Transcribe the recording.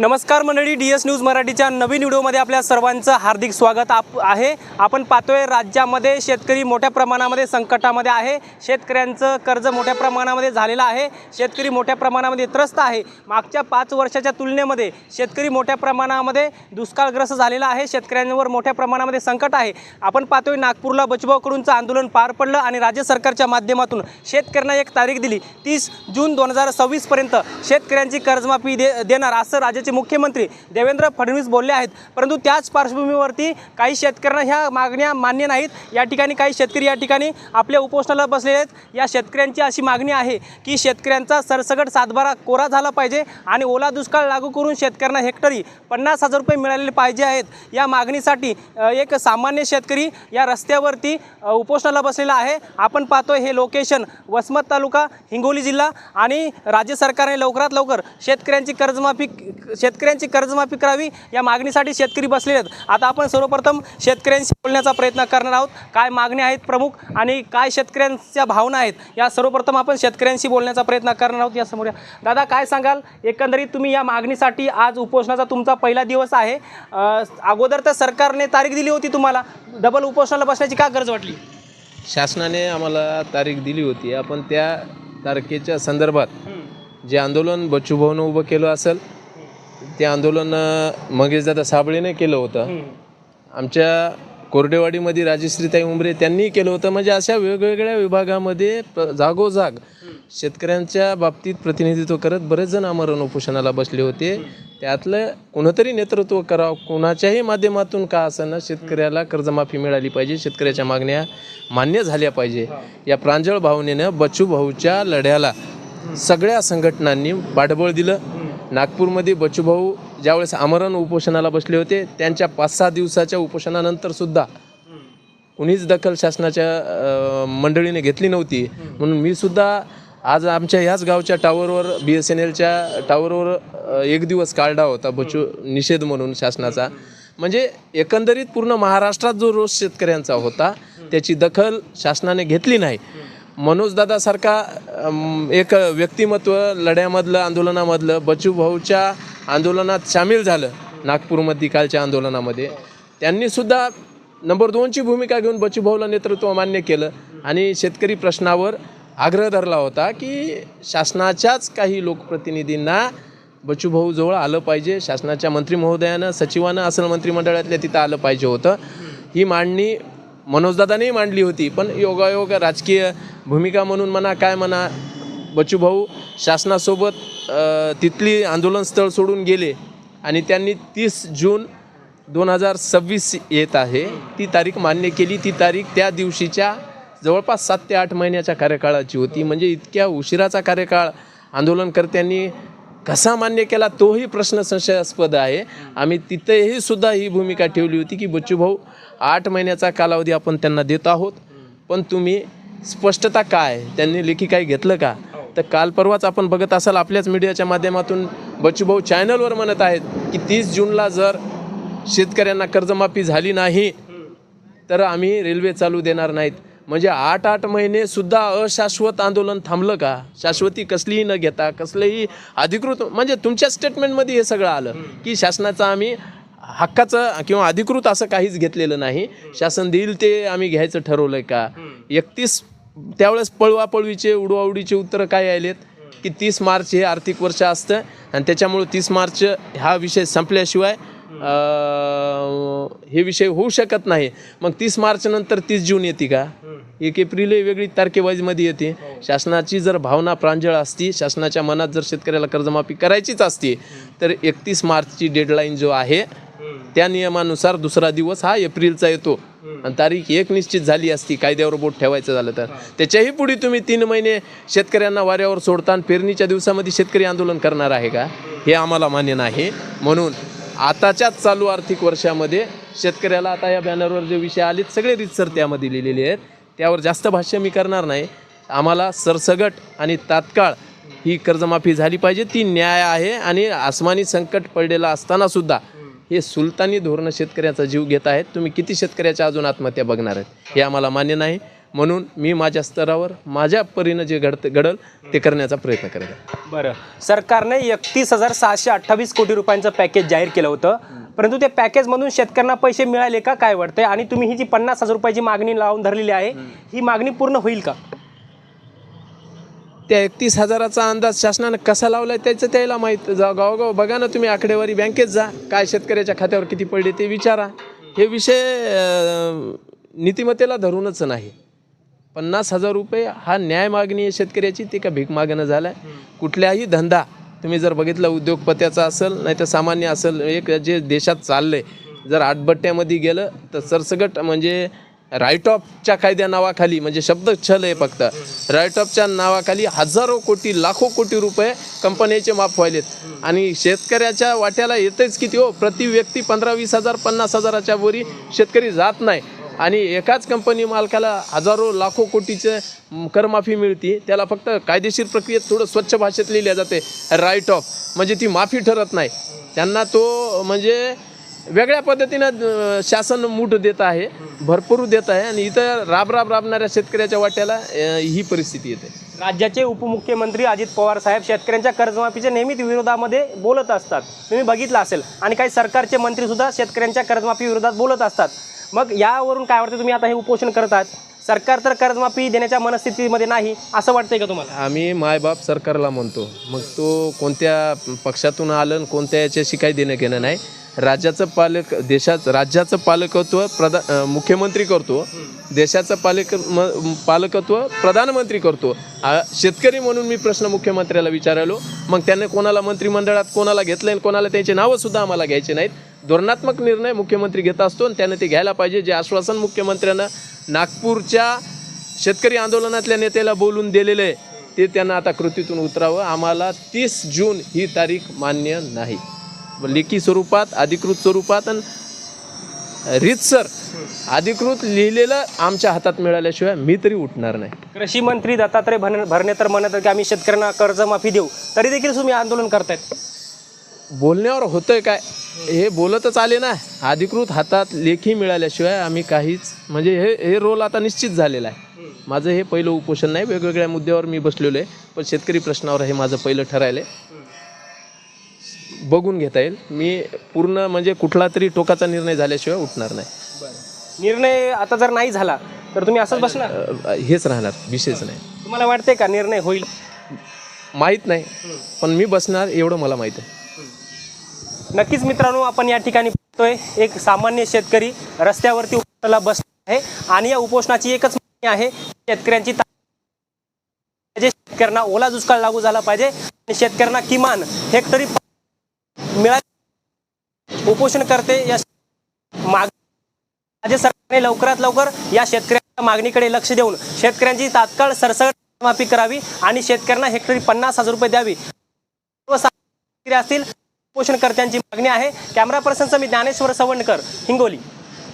नमस्कार मंडळी D S news मराठीच्या नवीन व्हिडिओमध्ये आपल्या सर्वांचं हार्दिक स्वागत आप आहे. आपण पाहतोय राज्यामध्ये शेतकरी मोठ्या प्रमाणामध्ये संकटामध्ये आहे. शेतकऱ्यांचं कर्ज मोठ्या प्रमाणामध्ये झालेलं आहे. शेतकरी मोठ्या प्रमाणामध्ये त्रस्त आहे. मागच्या पाच वर्षाच्या तुलनेमध्ये शेतकरी मोठ्या प्रमाणामध्ये दुष्काळग्रस्त झालेला आहे. शेतकऱ्यांवर मोठ्या प्रमाणामध्ये संकट आहे. आपण पाहतोय नागपूरला बचबावकडूनचं आंदोलन पार पडलं आणि राज्य सरकारच्या माध्यमातून शेतकऱ्यांना एक तारीख दिली. तीस जून दोन हजार सव्वीसपर्यंत शेतकऱ्यांची कर्जमाफी दे देणार असं राज्याचे मुख्यमंत्री देवेंद्र फडणवीस बोलले आहेत. परंतु त्याच पार्श्वभूमीवरती काही शेतकऱ्यांना ह्या मागण्या मान्य नाहीत. या ठिकाणी काही शेतकरी या ठिकाणी आपल्या उपोषणाला बसलेले आहेत. या शेतकऱ्यांची अशी मागणी आहे की शेतकऱ्यांचा सरसगट सातबारा कोरा झाला पाहिजे आणि ओला दुष्काळ लागू करून शेतकऱ्यांना हेक्टरी पन्नास हजार रुपये मिळालेले पाहिजे आहेत. या मागणीसाठी एक सामान्य शेतकरी या रस्त्यावरती उपोषणाला बसलेला आहे. आपण पाहतोय हे लोकेशन वसमत तालुका हिंगोली जिल्हा आणि राज्य सरकारने लवकरात लवकर शेतकऱ्यांची कर्जमाफी शेतकऱ्यांची कर्जमाफी करावी या मागणीसाठी शेतकरी बसलेले आहेत. आता आपण सर्वप्रथम शेतकऱ्यांशी बोलण्याचा प्रयत्न करणार आहोत. काय मागण्या आहेत प्रमुख आणि काय शेतकऱ्यांच्या भावना आहेत या सर्वप्रथम आपण शेतकऱ्यांशी बोलण्याचा प्रयत्न करणार आहोत या समोर या. दादा काय सांगाल? एकंदरीत तुम्ही या मागणीसाठी आज उपोषणाचा तुमचा पहिला दिवस आहे. अगोदर तर सरकारने तारीख दिली होती तुम्हाला. डबल उपोषणाला बसण्याची का गरज वाटली? शासनाने आम्हाला तारीख दिली होती. आपण त्या तारखेच्या संदर्भात जे आंदोलन बच्चूभाऊनं उभं केलं असेल ते आंदोलन मंगेशदादा साबळेने केलं होतं. आमच्या कोरडेवाडीमध्ये राजश्रीताई उमरे त्यांनी केलं होतं. म्हणजे अशा वेगवेगळ्या विभागामध्ये जागोजाग शेतकऱ्यांच्या बाबतीत प्रतिनिधित्व करत बरेच जण आमरण उपोषणाला बसले होते. त्यातलं कोणतरी नेतृत्व करावं कोणाच्याही माध्यमातून का असताना शेतकऱ्याला कर्जमाफी मिळाली पाहिजे शेतकऱ्याच्या मागण्या मान्य झाल्या पाहिजे. या प्रांजळ भावनेनं बच्चू भाऊच्या लढ्याला सगळ्या संघटनांनी पाठबळ दिलं. नागपूरमध्ये बच्चूभाऊ ज्यावेळेस आमरण उपोषणाला बसले होते त्यांच्या पाच सहा दिवसाच्या उपोषणानंतर सुद्धा कुणीच दखल शासनाच्या मंडळीने घेतली नव्हती. म्हणून मी सुद्धा आज आमच्या ह्याच गावच्या टावरवर बी एस एन एलच्या टावरवर एक दिवस काढला होता बचू निषेध म्हणून शासनाचा. म्हणजे एकंदरीत पूर्ण महाराष्ट्रात जो रोष शेतकऱ्यांचा होता त्याची दखल शासनाने घेतली नाही. मनोजदादासारखा एक व्यक्तिमत्व लढ्यामधलं आंदोलनामधलं बचूभाऊच्या आंदोलनात सामील झालं नागपूरमध्ये कालच्या आंदोलनामध्ये. त्यांनीसुद्धा नंबर दोनची भूमिका घेऊन बचूभाऊला नेतृत्व मान्य केलं आणि शेतकरी प्रश्नावर आग्रह धरला होता की शासनाच्याच काही लोकप्रतिनिधींना बचूभाऊजवळ आलं पाहिजे. शासनाच्या मंत्री महोदयानं सचिवानं असं मंत्रिमंडळातल्या तिथं आलं पाहिजे होतं. ही मांडणी मनोजदादानेही मांडली होती पण योगायोग राजकीय भूमिका म्हणून म्हणा काय म्हणा बच्चूभाऊ शासनासोबत तिथली आंदोलन स्थळ सोडून गेले आणि त्यांनी तीस जून दोन हजार सव्वीस येत आहे. ती तारीख मान्य केली. ती तारीख त्या दिवशीच्या जवळपास सात ते आठ महिन्याच्या कार्यकाळाची होती. म्हणजे इतक्या उशिराचा कार्यकाळ आंदोलनकर्त्यांनी कसा मान्य केला तोही प्रश्न संशयास्पद आहे. आम्ही तिथेही सुद्धा ही भूमिका ठेवली होती की बच्चूभाऊ आठ महिन्याचा कालावधी आपण त्यांना देत आहोत. पण तुम्ही स्पष्टता काय? त्यांनी लेखी काही घेतलं का? तर काल परवाच आपण बघत असाल आपल्याच मीडियाच्या माध्यमातून बच्चूभाऊ चॅनलवर म्हणत आहेत की तीस जूनला जर शेतकऱ्यांना कर्जमाफी झाली नाही तर आम्ही रेल्वे चालू देणार नाहीत. म्हणजे आठ आठ महिने सुद्धा अशाश्वत आंदोलन थांबलं का? शाश्वती कसलीही न घेता कसलंही अधिकृत म्हणजे तुमच्या स्टेटमेंटमध्ये हे सगळं आलं की शासनाचा आम्ही हक्काचं किंवा अधिकृत असं काहीच घेतलेलं नाही. शासन देईल ते आम्ही घ्यायचं ठरवलं का? एकतीस त्यावेळेस पळवापळवीचे उडवाउडीचे उत्तरं काय आलेत? की तीस मार्च हे आर्थिक वर्ष असतं आणि त्याच्यामुळं तीस मार्च हा विषय संपल्याशिवाय हे विषय होऊ शकत नाही. मग तीस मार्च नंतर तीस जून येते का? एक एप्रिल ही वेगळी तारखेबाजीमध्ये येते. शासनाची जर भावना प्रांजळ असती शासनाच्या मनात जर शेतकऱ्याला कर्जमाफी करायचीच असती तर एकतीस मार्चची डेडलाईन जो आहे त्या नियमानुसार दुसरा दिवस हा एप्रिलचा येतो. आणि तारीख एक निश्चित झाली असती कायद्यावर बोट ठेवायचं झालं तर. त्याच्याही पुढे तुम्ही तीन महिने शेतकऱ्यांना वाऱ्यावर सोडता आणि पेरणीच्या दिवसामध्ये शेतकरी आंदोलन करणार आहे का? हे आम्हाला मान्य नाही. म्हणून आताच्याच चालू आर्थिक वर्षामध्ये शेतकऱ्याला आता या बॅनरवर जे विषय आलेत सगळे रितसर त्यामध्ये लिहिलेले आहेत. त्यावर जास्त भाष्य मी करणार नाही. आम्हाला सरसगट आणि तात्काळ ही कर्जमाफी झाली पाहिजे. ती न्याय आहे आणि आसमानी संकट पडलेलं असतानासुद्धा हे सुलतानी धोरणं शेतकऱ्याचा जीव घेत आहेत. तुम्ही किती शेतकऱ्याच्या अजून आत्महत्या बघणार आहेत? हे आम्हाला मान्य नाही. म्हणून मी माझ्या स्तरावर माझ्या परीनं जे घडत घडल ते करण्याचा प्रयत्न करेल. बरं. सरकारने एकतीस हजार सहाशे अठ्ठावीस कोटी रुपयांचं पॅकेज जाहीर केलं होतं. परंतु ते पॅकेजमधून शेतकऱ्यांना पैसे मिळाले का? काय वाटतंय? आणि तुम्ही ही जी पन्नास हजार रुपयाची मागणी लावून धरलेली आहे ही मागणी पूर्ण होईल का? त्या एकतीस हजाराचा अंदाज शासनानं कसा लावलाय त्याचं त्याला माहीत. जा गावोगाव बघा ना तुम्ही आकडेवारी बँकेत जा. काय शेतकऱ्याच्या खात्यावर किती पडले ते विचारा. हे विषय नीतिमत्तेला धरूनच नाही. पन्नास हजार रुपये हा न्याय मागणी आहे शेतकऱ्याची ते का भीक मागणं झालं आहे कुठल्याही धंदा तुम्ही जर बघितलं उद्योगपत्याचा असेल नाही तर सामान्य असेल एक जे देशात चाललंय जर आटबट्ट्यामध्ये गेलं तर सरसगट म्हणजे राईट ऑफच्या कायद्या नावाखाली म्हणजे शब्द छल आहे फक्त. राईट ऑफच्या नावाखाली हजारो कोटी लाखो कोटी रुपये कंपन्याचे माफ व्हायलेत. आणि शेतकऱ्याच्या वाट्याला येतेच किती हो? प्रति व्यक्ती पंधरा वीस हजार पन्नास हजाराच्या वरी शेतकरी जात नाही. आणि एकाच कंपनी मालकाला हजारो लाखो कोटीचे करमाफी मिळते. त्याला फक्त कायदेशीर प्रक्रियेत थोडं स्वच्छ भाषेत लिहिल्या जाते. राईट ऑफ म्हणजे ती माफी ठरत नाही. त्यांना तो म्हणजे वेगळ्या पद्धतीनं शासन मूठ देत आहे भरपूर देत आहे आणि इथं राब राब राबणाऱ्या शेतकऱ्याच्या वाट्याला ही परिस्थिती येते. राज्याचे उपमुख्यमंत्री अजित पवार साहेब शेतकऱ्यांच्या कर्जमाफीच्या नेहमीच विरोधामध्ये बोलत असतात. तुम्ही बघितलं असेल. आणि काही सरकारचे मंत्री सुद्धा शेतकऱ्यांच्या कर्जमाफी विरोधात बोलत असतात. मग यावरून काय वाटतं? तुम्ही आता हे उपोषण करत आहात. सरकार तर कर्जमाफी देण्याच्या मनस्थितीमध्ये नाही असं वाटतंय का तुम्हाला? आम्ही मायबाप सरकारला म्हणतो. मग तो कोणत्या पक्षातून आलं आणि कोणत्या याच्याशी काही देणं घेणं नाही. राज्याचं पालक देशाचं राज्याचं पालकत्व प्रधा मुख्यमंत्री करतो. देशाचं पालक म पालकत्व प्रधानमंत्री करतो. शेतकरी म्हणून मी प्रश्न मुख्यमंत्र्याला विचारलो. मग त्याने कोणाला मंत्रिमंडळात कोणाला घेतलं आणि कोणाला त्यांची नावंसुद्धा आम्हाला घ्यायची नाहीत. धोरणात्मक निर्णय मुख्यमंत्री घेत असतो आणि त्याने ते घ्यायला पाहिजे. जे आश्वासन मुख्यमंत्र्यांना नागपूरच्या शेतकरी आंदोलनातल्या नेत्याला बोलून दिलेलं आहे ते त्यांना आता कृतीतून उतरावं. आम्हाला तीस जून ही तारीख मान्य नाही. लेखी स्वरूपात अधिकृत स्वरूपात आणि रीतसर अधिकृत लिहिलेलं आमच्या हातात मिळाल्याशिवाय मी तरी उठणार नाही. कृषी मंत्री दत्तात्रय भरणे भरणे तर म्हणत की आम्ही शेतकऱ्यांना कर्जमाफी देऊ. तरी देखील तुम्ही आंदोलन करतायत. बोलण्यावर होतंय काय? हे बोलतच आले ना. अधिकृत हातात लेखी मिळाल्याशिवाय आम्ही काहीच म्हणजे हे हे रोल आता निश्चित झालेला आहे. माझं हे पहिलं उपोषण नाही वेगवेगळ्या मुद्द्यावर मी बसलेलो आहे. पण शेतकरी प्रश्नावर हे माझं पहिलं ठरायलं आहे बघून घेता येईल. मी पूर्ण म्हणजे कुठला तरी टोकाचा निर्णय झाल्याशिवाय उठणार नाही. निर्णय आता जर नाही झाला तर तुम्ही असंच बसणार? अ, हेच राहणार विषयच नाही. तुम्हाला वाटतंय का निर्णय होईल? माहीत नाही पण मी बसणार एवढं मला माहीत आहे. नक्कीच मित्रांनो आपण या ठिकाणी पाहतोय एक सामान्य शेतकरी रस्त्यावरती उपोषणाला बसला आहे आणि या उपोषणाची एकच मागणी आहे. शेतकऱ्यांची ता- शेतकऱ्यांना ओला दुष्काळ लागू झाला पाहिजे. आणि शेतकऱ्यांना किमान हेक्टरी मिळा उपोषण करते या माग राज्य सरकारने लवकरात लवकर या शेतकऱ्यांच्या मागणीकडे लक्ष देऊन शेतकऱ्यांची तात्काळ सरसकट माफी करावी आणि शेतकऱ्यांना हेक्टरी पन्नास हजार रुपये द्यावी. असतील उपोषणकर्त्यांची मागणी आहे. कॅमेरा पर्सनचं मी ज्ञानेश्वर सवंडकर हिंगोली.